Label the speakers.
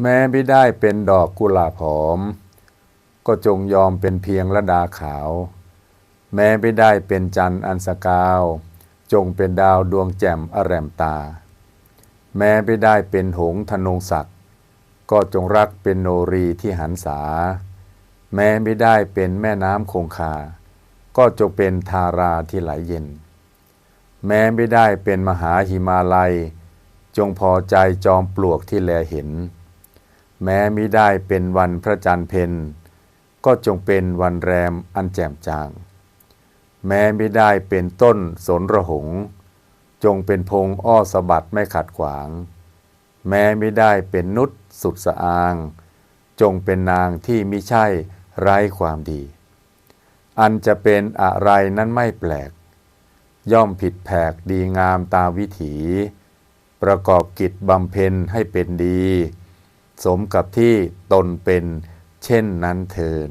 Speaker 1: แม้ไม่ได้เป็นดอกกุหลาบหอม ก็จงยอมเป็นเพียงระดาขาว แม้ไม่ได้เป็นจันทร์อันสกาว จงเป็นดาวดวงแจ่มอแรมตา แม้ไม่ได้เป็นหงส์ธนงศักดิ์ก็จงรักเป็นโนรีที่หันษา แม้ไม่ได้เป็นแม่น้ำคงคา ก็จงเป็นทาราที่ไหลเย็น แม้ไม่ได้เป็นมหาหิมาลัย จงพอใจจอมปลวกที่แลเห็น แม้ไม่ได้เป็นวันพระจันทร์เพนก็จงเป็นวันแรมอันแจ่มจาง แม้ไม่ได้เป็นต้นสนระหง จงเป็นพงอ้อสะบัดไม่ขัดขวาง แม้ไม่ได้เป็นนุษสุดสะอาง จงเป็นนางที่มิใช่ไร้ความดี อันจะเป็นอะไรนั้นไม่แปลก ย่อมผิดแผกดีงามตามวิถี ประกอบกิจบำเพ็ญให้เป็นดี สมกับที่ตนเป็นเช่นนั้นเทิน